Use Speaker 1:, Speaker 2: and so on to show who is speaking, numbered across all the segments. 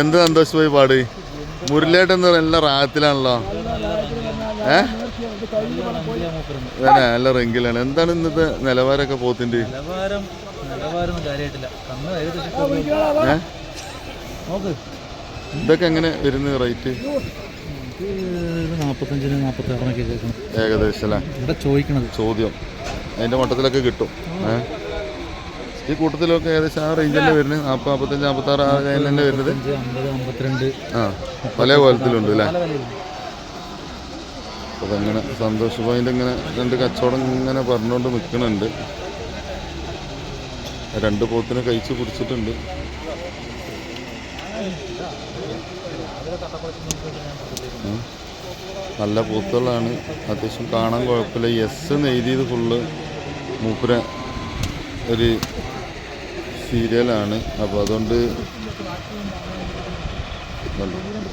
Speaker 1: എന്ത് സന്തോഷ് പോയി പാട്? എന്ന് പറഞ്ഞാൽ നല്ല റാത്തിലാണല്ലോ. ഏ? നല്ല റെങ്കിലാണ് എന്താണ് ഇന്നത്തെ നിലവാരമൊക്കെ പോത്തിന്റെ? ഇതൊക്കെ എങ്ങനെ വരുന്നത് റേറ്റ്? ഏകദേശം
Speaker 2: ചോദിക്കണത്.
Speaker 1: ചോദ്യം. അതിന്റെ മട്ടത്തിലൊക്കെ കിട്ടും. ഏ? ഈ കൂട്ടത്തിലൊക്കെ ഏകദേശം ആ റേഞ്ചല്ലേ വരുന്നത്? നാൽപ്പത് നാൽപ്പത്തഞ്ച് നാൽപ്പത്താറ് ആ ലൈനിലല്ലേ വരുന്നത്? ആ പല കോലത്തിലുണ്ട് അല്ലേ അപ്പോൾ അങ്ങനെ സന്തോഷ് പോയിന്റ് ഇങ്ങനെ രണ്ട് കച്ചവടം ഇങ്ങനെ പറഞ്ഞുകൊണ്ട് നിൽക്കുന്നുണ്ട് രണ്ട് പോത്തിനെ കഴിച്ച് കുടിച്ചിട്ടുണ്ട് നല്ല പൂത്തുകളാണ്. അത്യാവശ്യം കാണാൻ കുഴപ്പമില്ല. എസ് എന്ന് എഴുതിയത് ഫുള്ള് മൂപ്പര ഒരു സീരിയലാണ്. അപ്പോൾ അതുകൊണ്ട്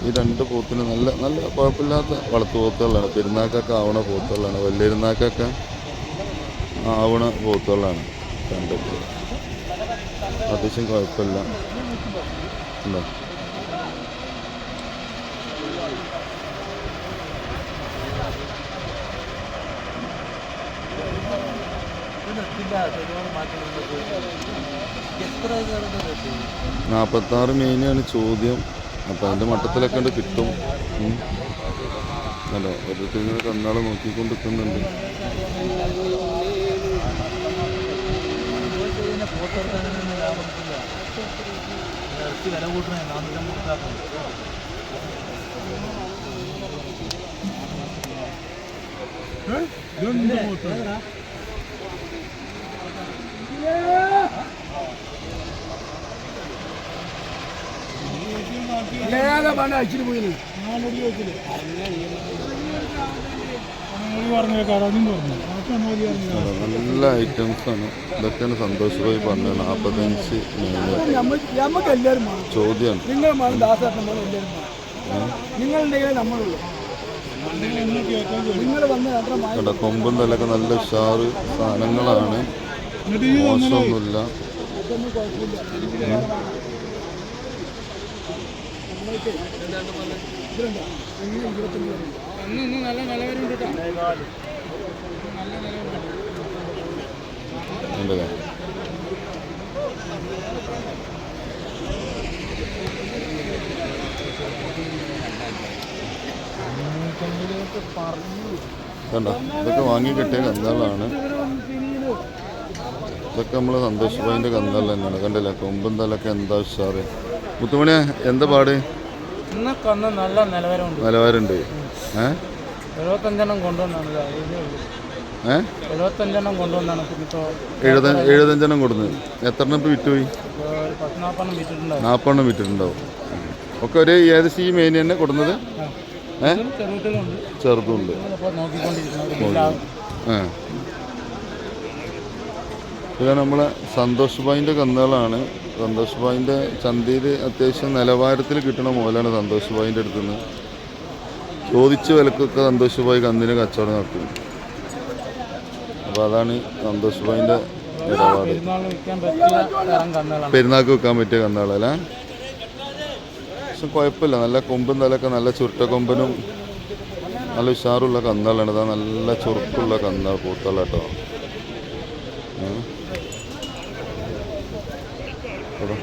Speaker 1: ഈ രണ്ട് പോത്തിന് നല്ല നല്ല കുഴപ്പമില്ലാത്ത വളർത്തു പോത്തുകളാണ്. പെരുന്നാക്കൊക്കെ ആവണ പോത്തുകളാണ്. വലിയൊരുന്നാക്കൊക്കെ ആവണ പോത്തുകളാണ് രണ്ടൊക്കെ അത്യാവശ്യം കുഴപ്പമില്ല. ഉണ്ടോ?
Speaker 2: എത്ര
Speaker 1: നാൽപ്പത്താറ് മെയിനാണ് ചോദ്യം. അപ്പം അതിന്റെ മട്ടത്തിലൊക്കെ കിട്ടും. അല്ല? ഓരോരുത്തരും കണ്ണാളെ നോക്കിക്കൊണ്ട് നിൽക്കുന്നുണ്ട്
Speaker 2: വില കൂട്ടണേ നാനൂറ്റമ്പത് കൊടുത്താക്കണം
Speaker 1: അതെ, നല്ല ഐറ്റംസാണ് ഇതൊക്കെയാണ് സന്തോഷ് ഭായി പറഞ്ഞത് നാൽപ്പത്തഞ്ച് ചോദ്യമാണ് കണ്ട കൊമ്പും തലൊക്കെ നല്ല ഉഷാറ് സാധനങ്ങളാണ്. മോശമൊന്നുമില്ല.
Speaker 3: നല്ല
Speaker 1: ഉണ്ടല്ലേ കണ്ട? ഇതൊക്കെ വാങ്ങി കിട്ടിയ കന്നുകളാണ് ഇതൊക്കെ നമ്മൾ സന്തോഷ് ഭായിന്റെ കന്നുകൾ തന്നെയാണ്. കണ്ടില്ലേ? കൊമ്പും തലൊക്കെ എന്താ ഉഷാറ്. മുത്തുമണിയാ എന്ത് പാട്?
Speaker 2: ഇന്ന് കന്ന് നല്ല നിലവാരമുണ്ട്.
Speaker 1: നിലവാരമുണ്ട്.
Speaker 2: എഴുപത്തഞ്ചെണ്ണം കൊണ്ടുവന്നാണ് എഴുപത്തഞ്ചെണ്ണം ഇപ്പോൾ
Speaker 1: എഴുപത്തഞ്ചെണ്ണം കൊടുന്ന്. എത്ര എണ്ണം ഇപ്പോൾ വിറ്റുപോയി?
Speaker 2: നാപ്പെണ്ണം നാൽപ്പെണ്ണം വിറ്റിട്ടുണ്ടാവും.
Speaker 1: നാൽപ്പെണ്ണം വിറ്റിട്ടുണ്ടാവും. ഒക്കെ ഒരു ഏകദേശം ഈ മെയിൻ തന്നെ കൊടുന്നത്?
Speaker 2: ഏഹ്
Speaker 1: ചെറുതുണ്ട് ആ ഇത് നമ്മളെ സന്തോഷ് ഭായിന്റെ കന്നുകളാണ്. സന്തോഷ് ഭായിന്റെ ചന്തയിൽ അത്യാവശ്യം നിലവാരത്തിൽ കിട്ടണ മുതലാണ് സന്തോഷ് ഭായിന്റെ അടുത്ത് നിന്ന്. ചോദിച്ച വിലക്കൊക്കെ സന്തോഷ് ഭായി കന്നിന് കച്ചവടം നടത്തും. അപ്പോൾ അതാണ് സന്തോഷ്
Speaker 2: ഭായിന്റെ കന്നുകളാണ്
Speaker 1: പെരുന്നാൾക്ക് വെക്കാൻ പറ്റിയ കന്നുകളല്ലേ പക്ഷെ കുഴപ്പമില്ല. നല്ല കൊമ്പും തലൊക്കെ നല്ല ചുരുട്ട കൊമ്പനും നല്ല ഉഷാറുള്ള കന്നുകളാണ്. ഇതാ നല്ല ചുരുക്കുള്ള കന്നുകൾ പൂത്തള്ള കേട്ടോ എടാ.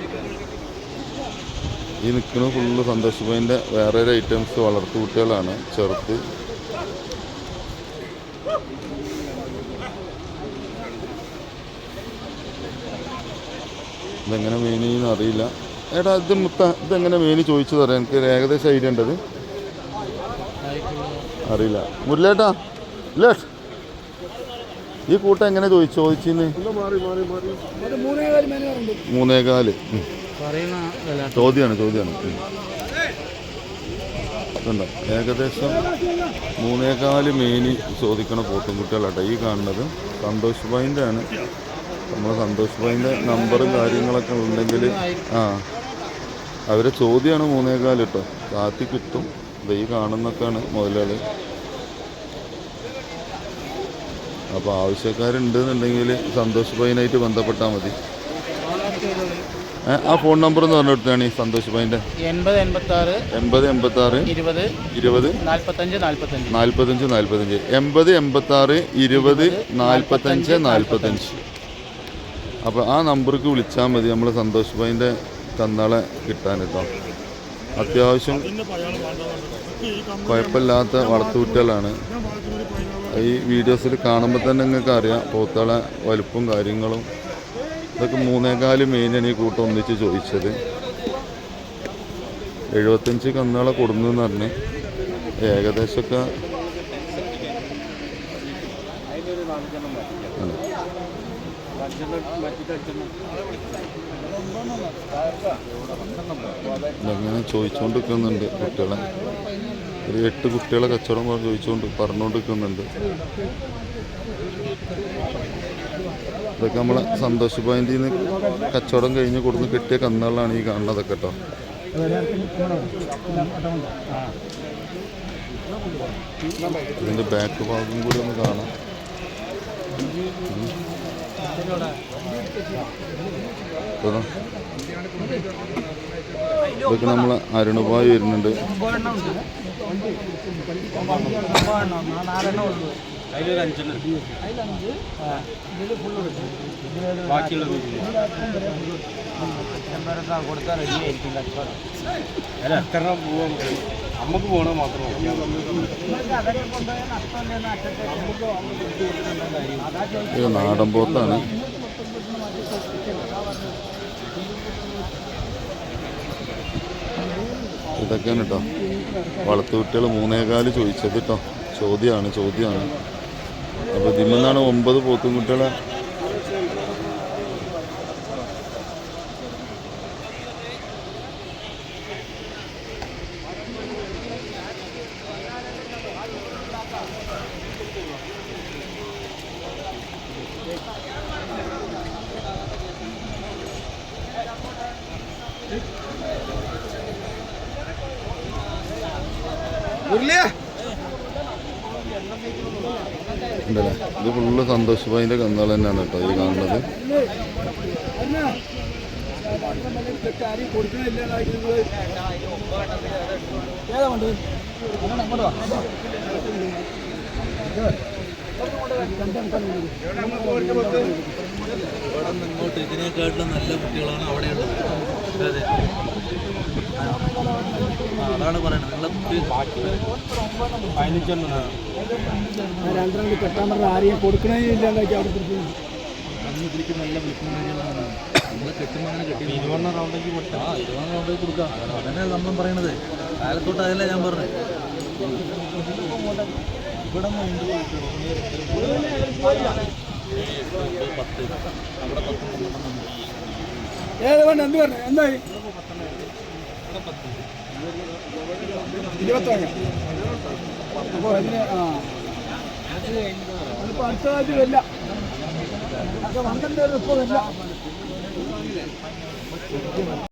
Speaker 1: ഈ നിൽക്കുന്ന ഫുള്ള് സന്തോഷ് പോയിന്റെ വേറെ ഒരു ഐറ്റംസ് വളർത്തു കുട്ടികളാണ്. ചെറുത്ത് ഇതെങ്ങനെ മേനിന്ന് അറിയില്ല. ഏട്ടാ ഇത് മുത്ത ഇതെങ്ങനെ മേനി ചോദിച്ചു തരാം എനിക്ക് ഏകദേശം ഐഡിയ ഉണ്ടത്. അറിയില്ല. മുരളേട്ടാ ലേട്ട് ഈ കൂട്ടം എങ്ങനെ ചോദിച്ചു? ചോദിച്ചിന്ന്
Speaker 2: മൂന്നേകാൽ
Speaker 1: ചോദ്യമാണ് ചോദ്യമാണ് ഏകദേശം മൂന്നേകാൽ മേനി ചോദിക്കണ പോത്തുംകുട്ടികളാട്ടോ ഈ കാണുന്നത്. സന്തോഷ് ഭായിന്റെ ആണ്. നമ്മൾ സന്തോഷ് ഭായിന്റെ നമ്പറും കാര്യങ്ങളൊക്കെ ഉണ്ടെങ്കിൽ ആ. അവരെ ചോദ്യമാണ് മൂന്നേകാൽ കേട്ടോ. കാത്തി കിട്ടും. ഈ കാണുന്നൊക്കെയാണ് മുതലാളി. അപ്പോൾ ആവശ്യക്കാരുണ്ട് എന്നുണ്ടെങ്കിൽ സന്തോഷ് ഭായിനായിട്ട് ബന്ധപ്പെട്ടാൽ മതി. ആ ഫോൺ നമ്പർ എന്ന് പറഞ്ഞു ഈ സന്തോഷ് ഭായിന്റെ
Speaker 2: എൺപത് എൺപത്തി ആറ്
Speaker 1: എൺപത് എൺപത്തി ആറ്
Speaker 2: ഇരുപത്
Speaker 1: ഇരുപത്
Speaker 2: നാൽപ്പത്തഞ്ച് നാൽപ്പത്തഞ്ച്
Speaker 1: നാൽപ്പത്തഞ്ച് നാൽപ്പത്തഞ്ച് എൺപത് എൺപത്തി ആറ് ഇരുപത് നാൽപ്പത്തഞ്ച് നാൽപ്പത്തഞ്ച് അപ്പോൾ ആ നമ്പർക്ക് വിളിച്ചാൽ മതി നമ്മൾ സന്തോഷ് ഭായിന്റെ കന്നാളെ കിട്ടാൻ കേട്ടോ. അത്യാവശ്യം കുഴപ്പമില്ലാത്ത വളർത്തുകുട്ടികളാണ്. ഈ വീഡിയോസിൽ കാണുമ്പോൾ തന്നെ നിങ്ങൾക്ക് അറിയാം പോത്തളെ വലുപ്പും കാര്യങ്ങളും ഇതൊക്കെ മൂന്നേകാൽ മെയിനാണ് ഈ കൂട്ടം ഒന്നിച്ച് ചോദിച്ചത് എഴുപത്തഞ്ച് കന്നുകളെ കൊടുന്നു എന്ന് പറഞ്ഞ് ഏകദേശമൊക്കെ ആണ്. ചോദിച്ചുകൊണ്ടിരിക്കുന്നുണ്ട് കുട്ടികളെ ഒരു എട്ട് കുട്ടികളെ കച്ചവടം ചോദിച്ചുകൊണ്ട് പറഞ്ഞുകൊണ്ടിരിക്കുന്നുണ്ട്. ഇതൊക്കെ നമ്മളെ സന്തോഷ് പോയിന്റിൽ നിന്ന് കച്ചവടം കഴിഞ്ഞ് കൊടുന്ന് കിട്ടിയ കന്നുകളാണ് ഈ കാണുന്നതൊക്കെ കേട്ടോ. ഇതിന്റെ ബാക്ക് ഭാഗം കൂടി ഒന്ന് കാണാം. ഇതാ. ഇതൊക്കെ നമ്മളെ അരുണുപായി വരുന്നുണ്ട്.
Speaker 2: അതിലൊരു അഞ്ചെണ്ണം ബാക്കിയുള്ള കൊടുത്താൽ റെഡി ആയിരിക്കും കച്ചവടം അല്ല എത്ര പോവാൻ നമുക്ക് പോകണത് മാത്രം
Speaker 1: ഇത് നാടൻ പോത്താണ്. ഇതൊക്കെയാണ് കേട്ടോ വളർത്തു കുട്ടികൾ മൂന്നേകാൽ ചോദിച്ചത് കേട്ടോ ചോദ്യമാണ് ചോദ്യമാണ് അപ്പോൾ ഇതിൽ നിന്നാണ് ഒമ്പത് പോത്തും കുട്ടികളെ ഉണ്ടല്ലേ? ഇത് ഫുള്ള് സന്തോഷ് ഭായിന്റെ കന്നുകൾ തന്നെയാണ് കേട്ടോ ഈ കാണുന്നത്.
Speaker 2: ഇവിടെ നിന്നോട്ട് ഇതിനെക്കാട്ടിലും നല്ല കുട്ടികളാണ് അവിടെയുള്ളത്. അതെ. അതാണ് പറയുന്നത് നിങ്ങളെ കുട്ടി പതിനഞ്ചെണ്ണം.
Speaker 3: കെട്ടാൻ പറഞ്ഞ ആരെയും കൊടുക്കണേ
Speaker 2: അന്ന് ഇതിലേക്ക് നല്ല നമ്മൾ കെട്ടുമ്പോൾ അങ്ങനെ കെട്ടി ഇരുപതെണ്ണം റൗണ്ടേക്ക് കൊടുത്താൽ ആ ഇരുപതെണ്ണം റൗണ്ടേക്ക് കൊടുക്കാം. അതന്നെ നമ്മൾ പറയണത്. കാലത്തോട്ട് അതല്ല ഞാൻ പറഞ്ഞത്. ഇവിടെ പത്ത്. അവിടെ പത്ത്.
Speaker 3: ഏത് വേണ്ട? എന്ത് പറഞ്ഞു എന്തായി? ഇരുപത്തേഴ് അപ്പോൾ അതിന് ആ. അതിപ്പോൾ അടുത്ത ആഴ്ച വരില്ല. അപ്പോൾ പന്ത്രണ്ട് ഇപ്പോൾ വരില്ല.